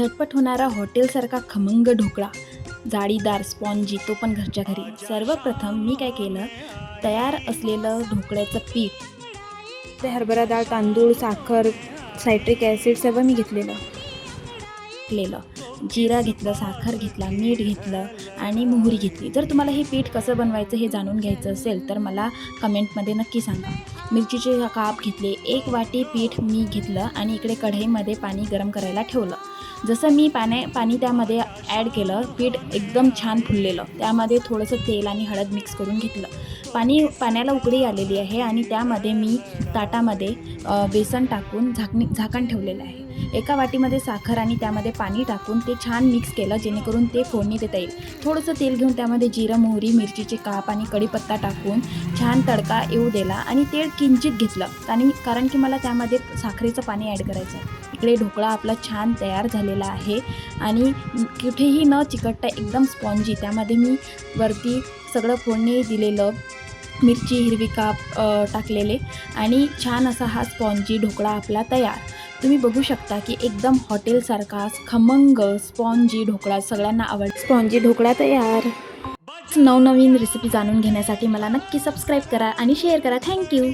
झटपट होणारा हॉटेलसारखा खमंग ढोकळा जाळीदार स्पॉन्जी तो पण घरच्या घरी. सर्वप्रथम मी काय केलं तयार असलेलं ढोकळ्याचं पीठ ते हरभरा डाळ तांदूळ साखर सायट्रिक ॲसिड सर्व मी घेतलेलं. घेतलेलं जिरा घेतलं साखर घेतला मीठ घेतलं आणि मोहरी घेतली. जर तुम्हाला हे पीठ कसं बनवायचं हे जाणून घ्यायचं असेल तर मला कमेंटमध्ये नक्की सांगा. मिरचीचे काप घेतले एक वाटी पीठ मी घेतलं आणि इकडे कढईमध्ये पाणी गरम करायला ठेवलं. जसं मी पाण्या पाणी त्यामध्ये ॲड केलं पीठ एकदम छान फुललेलं. त्यामध्ये थोडंसं तेल आणि हळद मिक्स करून घेतलं. पाणी पाण्याला उकळी आलेली आहे आणि त्यामध्ये मी ताटामध्ये बेसन टाकून झाकणी झाकण ठेवलेलं आहे. एका वाटीमध्ये साखर आणि त्यामध्ये पाणी टाकून ते छान मिक्स केलं जेणेकरून ते फोडणी देता येईल. थोडंसं तेल घेऊन त्यामध्ये जिरं मोहरी मिरचीचे काप आणि कढीपत्ता टाकून छान तडका येऊ दिला आणि तेल किंचित घेतलं. आणि कारण की मला त्यामध्ये साखरेचं पाणी ॲड करायचं आहे. इकडे ढोकळा आपला छान तयार झालेला आहे आणि कुठेही न चिकटता एकदम स्पॉन्जी त्यामध्ये मी वरती सगळं फोडणी दिलेलं मिरची हिरवी काप टाकलेले आणि छान असा हा स्पॉन्जी ढोकळा आपला तयार. तुम्ही बघू शकता की एकदम हॉटेलसारखा खमंग स्पॉन्जी ढोकळा सगळ्यांना आवड स्पॉन्जी ढोकळा तयार. नवनवीन रेसिपी जाणून घेण्यासाठी मला नक्की सबस्क्राईब करा आणि शेअर करा. थँक्यू